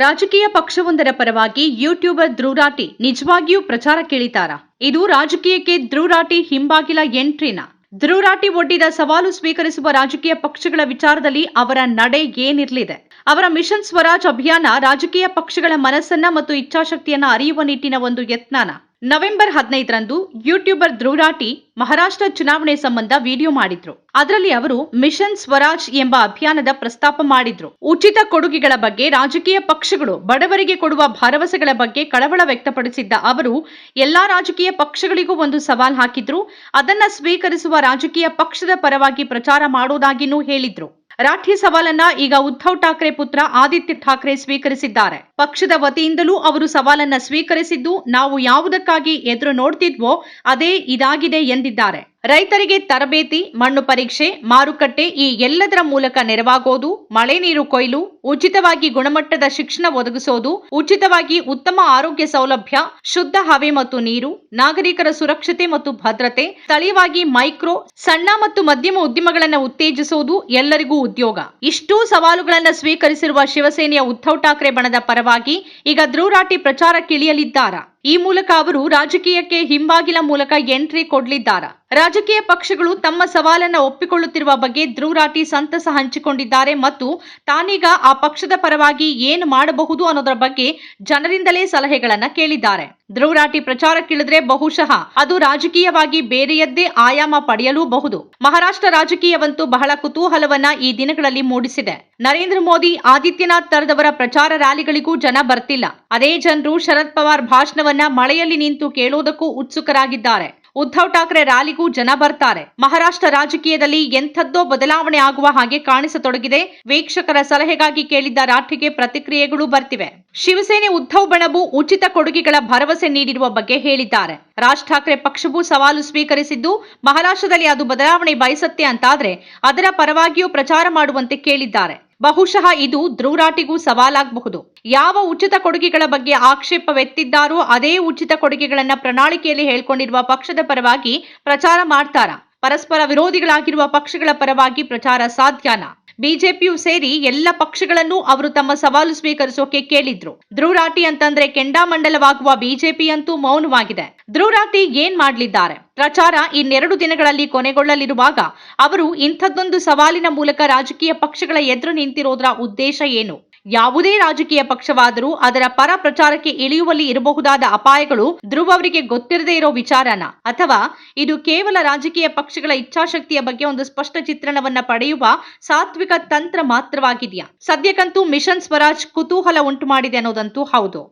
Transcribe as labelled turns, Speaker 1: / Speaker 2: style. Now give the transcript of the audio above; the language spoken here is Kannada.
Speaker 1: ರಾಜಕೀಯ ಪಕ್ಷವೊಂದರ ಪರವಾಗಿ ಯೂಟ್ಯೂಬರ್ ಧ್ರುವರಾಟಿ ನಿಜವಾಗಿಯೂ ಪ್ರಚಾರ ಕೇಳಿತಾರಾ? ಇದು ರಾಜಕೀಯಕ್ಕೆ ಧ್ರುವರಾಟಿ ಹಿಂಬಾಗಿಲ ಎಂಟ್ರಿನ? ಧ್ರುವರಾಟಿ ಒಡ್ಡಿದ ಸವಾಲು ಸ್ವೀಕರಿಸುವ ರಾಜಕೀಯ ಪಕ್ಷಗಳ ವಿಚಾರದಲ್ಲಿ ಅವರ ನಡೆ ಏನಿರಲಿದೆ? ಅವರ ಮಿಷನ್ ಸ್ವರಾಜ್ ಅಭಿಯಾನ ರಾಜಕೀಯ ಪಕ್ಷಗಳ ಮನಸ್ಸನ್ನ ಮತ್ತು ಇಚ್ಛಾಶಕ್ತಿಯನ್ನ ಅರಿಯುವ ನಿಟ್ಟಿನ ಒಂದು ಯತ್ನಾನ? ನವೆಂಬರ್ ಹದಿನೈದರಂದು ಯೂಟ್ಯೂಬರ್ ಧ್ರುವರಾಟಿ ಮಹಾರಾಷ್ಟ್ರ ಚುನಾವಣೆ ಸಂಬಂಧ ವಿಡಿಯೋ ಮಾಡಿದ್ರು. ಅದರಲ್ಲಿ ಅವರು ಮಿಷನ್ ಸ್ವರಾಜ್ ಎಂಬ ಅಭಿಯಾನದ ಪ್ರಸ್ತಾಪ ಮಾಡಿದ್ರು. ಉಚಿತ ಕೊಡುಗೆಗಳ ಬಗ್ಗೆ ರಾಜಕೀಯ ಪಕ್ಷಗಳು ಬಡವರಿಗೆ ಕೊಡುವ ಭರವಸೆಗಳ ಬಗ್ಗೆ ಕಳವಳ ವ್ಯಕ್ತಪಡಿಸಿದ್ದ ಅವರು, ಎಲ್ಲಾ ರಾಜಕೀಯ ಪಕ್ಷಗಳಿಗೂ ಒಂದು ಸವಾಲ್ ಹಾಕಿದ್ರು. ಅದನ್ನ ಸ್ವೀಕರಿಸುವ ರಾಜಕೀಯ ಪಕ್ಷದ ಪರವಾಗಿ ಪ್ರಚಾರ ಮಾಡೋದಾಗಿನೂ ಹೇಳಿದ್ರು. ರಾಠಿ ಸವಾಲನ್ನ ಈಗ ಉದ್ಧವ್ ಠಾಕ್ರೆ ಪುತ್ರ ಆದಿತ್ಯ ಠಾಕ್ರೆ ಸ್ವೀಕರಿಸಿದ್ದಾರೆ. ಪಕ್ಷದ ವತಿಯಿಂದಲೂ ಅವರು ಸವಾಲನ್ನ ಸ್ವೀಕರಿಸಿದ್ದು ನಾವು ಯಾವುದಕ್ಕಾಗಿ ಎದುರು ನೋಡ್ತಿದ್ವೋ ಅದೇ ಇದಾಗಿದೆ ಎಂದಿದ್ದಾರೆ. ರೈತರಿಗೆ ತರಬೇತಿ, ಮಣ್ಣು ಪರೀಕ್ಷೆ, ಮಾರುಕಟ್ಟೆ ಈ ಎಲ್ಲದರ ಮೂಲಕ ನೆರವಾಗೋದು, ಮಳೆ ನೀರು ಕೊಯ್ಲು, ಉಚಿತವಾಗಿ ಗುಣಮಟ್ಟದ ಶಿಕ್ಷಣ ಒದಗಿಸೋದು, ಉಚಿತವಾಗಿ ಉತ್ತಮ ಆರೋಗ್ಯ ಸೌಲಭ್ಯ, ಶುದ್ಧ ಹವೆ ಮತ್ತು ನೀರು, ನಾಗರಿಕರ ಸುರಕ್ಷತೆ ಮತ್ತು ಭದ್ರತೆ, ಸ್ಥಳೀಯವಾಗಿ ಮೈಕ್ರೋ, ಸಣ್ಣ ಮತ್ತು ಮಧ್ಯಮ ಉದ್ಯಮಗಳನ್ನು ಉತ್ತೇಜಿಸುವುದು ಎಲ್ಲರಿಗೂ ಉದ್ಯೋಗ. ಇಷ್ಟೂ ಸವಾಲುಗಳನ್ನು ಸ್ವೀಕರಿಸಿರುವ ಶಿವಸೇನೆಯ ಉದ್ಧವ್ ಠಾಕ್ರೆ ಬಣದ ಪರವಾಗಿ ಈಗ ಧ್ರುವರಾಟಿ ಪ್ರಚಾರಕ್ಕಿಳಿಯಲಿದ್ದಾರಾ? ಈ ಮೂಲಕ ಅವರು ರಾಜಕೀಯಕ್ಕೆ ಹಿಂಬಾಗಿಲ ಮೂಲಕ ಎಂಟ್ರಿ ಕೊಡ್ಲಿದ್ದಾರ? ರಾಜಕೀಯ ಪಕ್ಷಗಳು ತಮ್ಮ ಸವಾಲನ್ನು ಒಪ್ಪಿಕೊಳ್ಳುತ್ತಿರುವ ಬಗ್ಗೆ ಧ್ರುವರಾಟಿ ಸಂತಸ ಹಂಚಿಕೊಂಡಿದ್ದಾರೆ ಮತ್ತು ತಾನೀಗ ಆ ಪಕ್ಷದ ಪರವಾಗಿ ಏನು ಮಾಡಬಹುದು ಅನ್ನೋದರ ಬಗ್ಗೆ ಜನರಿಂದಲೇ ಸಲಹೆಗಳನ್ನ ಕೇಳಿದ್ದಾರೆ. ಧ್ರುವರಾಟಿ ಪ್ರಚಾರಕ್ಕಿಳಿದ್ರೆ ಬಹುಶಃ ಅದು ರಾಜಕೀಯವಾಗಿ ಬೇರೆಯದ್ದೇ ಆಯಾಮ ಪಡೆಯಲೂಬಹುದು. ಮಹಾರಾಷ್ಟ್ರ ರಾಜಕೀಯವಂತೂ ಬಹಳ ಕುತೂಹಲವನ್ನ ಈ ದಿನಗಳಲ್ಲಿ ಮೂಡಿಸಿದೆ. ನರೇಂದ್ರ ಮೋದಿ, ಆದಿತ್ಯನಾಥ್ ತರದವರ ಪ್ರಚಾರ ರ್ಯಾಲಿಗಳಿಗೂ ಜನ ಬರ್ತಿಲ್ಲ. ಅದೇ ಜನರು ಶರದ್ ಪವಾರ್ ಭಾಷಣವನ್ನ ಮಳೆಯಲ್ಲಿ ನಿಂತು ಕೇಳೋದಕ್ಕೂ ಉತ್ಸುಕರಾಗಿದ್ದಾರೆ. ಉದ್ಧವ್ ಠಾಕ್ರೆ ರ್ಯಾಲಿಗೂ ಜನ ಬರ್ತಾರೆ. ಮಹಾರಾಷ್ಟ್ರ ರಾಜಕೀಯದಲ್ಲಿ ಎಂಥದ್ದೋ ಬದಲಾವಣೆ ಆಗುವ ಹಾಗೆ ಕಾಣಿಸತೊಡಗಿದೆ. ವೀಕ್ಷಕರ ಸಲಹೆಗಾಗಿ ಕೇಳಿದ್ದ ರಾಠಿಗೆ ಪ್ರತಿಕ್ರಿಯೆಗಳು ಬರ್ತಿವೆ. ಶಿವಸೇನೆ ಉದ್ಧವ್ ಬಣವು ಉಚಿತ ಕೊಡುಗೆಗಳ ಭರವಸೆ ನೀಡಿರುವ ಬಗ್ಗೆ ಹೇಳಿದ್ದಾರೆ. ರಾಜ್ ಠಾಕ್ರೆ ಪಕ್ಷವು ಸವಾಲು ಸ್ವೀಕರಿಸಿದ್ದು, ಮಹಾರಾಷ್ಟ್ರದಲ್ಲಿ ಅದು ಬದಲಾವಣೆ ಬಯಸತ್ತೆ ಅಂತಾದ್ರೆ ಅದರ ಪರವಾಗಿಯೂ ಪ್ರಚಾರ ಮಾಡುವಂತೆ ಕೇಳಿದ್ದಾರೆ. ಬಹುಶಃ ಇದು ಧ್ರುವರಾಟಿಗೂ ಸವಾಲಾಗಬಹುದು. ಯಾವ ಉಚಿತ ಕೊಡುಗೆಗಳ ಬಗ್ಗೆ ಆಕ್ಷೇಪವೆತ್ತಿದ್ದಾರೋ ಅದೇ ಉಚಿತ ಕೊಡುಗೆಗಳನ್ನ ಪ್ರಣಾಳಿಕೆಯಲ್ಲಿ ಹೇಳ್ಕೊಂಡಿರುವ ಪಕ್ಷದ ಪರವಾಗಿ ಪ್ರಚಾರ ಮಾಡ್ತಾರಾ? ಪರಸ್ಪರ ವಿರೋಧಿಗಳಾಗಿರುವ ಪಕ್ಷಗಳ ಪರವಾಗಿ ಪ್ರಚಾರ ಸಾಧ್ಯನಾ? ಬಿಜೆಪಿಯು ಸೇರಿ ಎಲ್ಲ ಪಕ್ಷಗಳನ್ನೂ ಅವರು ತಮ್ಮ ಸವಾಲು ಸ್ವೀಕರಿಸೋಕೆ ಕೇಳಿದ್ರು. ಧ್ರುವರಾಟಿ ಅಂತಂದ್ರೆ ಕೆಂಡಾಮಂಡಲವಾಗುವ ಬಿಜೆಪಿ ಅಂತೂ ಮೌನವಾಗಿದೆ. ಧ್ರುವರಾಟಿ ಏನ್ ಮಾಡ್ಲಿದ್ದಾರೆ? ಪ್ರಚಾರ ಇನ್ನೆರಡು ದಿನಗಳಲ್ಲಿ ಕೊನೆಗೊಳ್ಳಲಿರುವಾಗ ಅವರು ಇಂಥದ್ದೊಂದು ಸವಾಲಿನ ಮೂಲಕ ರಾಜಕೀಯ ಪಕ್ಷಗಳ ಎದುರು ನಿಂತಿರೋದ್ರ ಉದ್ದೇಶ ಏನು? ಯಾವುದೇ ರಾಜಕೀಯ ಪಕ್ಷವಾದರೂ ಅದರ ಪರ ಪ್ರಚಾರಕ್ಕೆ ಇಳಿಯುವಲ್ಲಿ ಇರಬಹುದಾದ ಅಪಾಯಗಳು ಧ್ರುವ ಅವರಿಗೆ ಗೊತ್ತಿರದೇ ಇರೋ ವಿಚಾರನ. ಅಥವಾ ಇದು ಕೇವಲ ರಾಜಕೀಯ ಪಕ್ಷಗಳ ಇಚ್ಛಾಶಕ್ತಿಯ ಬಗ್ಗೆ ಒಂದು ಸ್ಪಷ್ಟ ಚಿತ್ರಣವನ್ನ ಪಡೆಯುವ ಸಾತ್ವಿಕ ತಂತ್ರ ಮಾತ್ರವಾಗಿದೆಯಾ? ಸದ್ಯಕ್ಕಂತೂ ಮಿಷನ್ ಸ್ವರಾಜ್ ಕುತೂಹಲ ಉಂಟು ಮಾಡಿದೆ ಅನ್ನೋದಂತೂ ಹೌದು.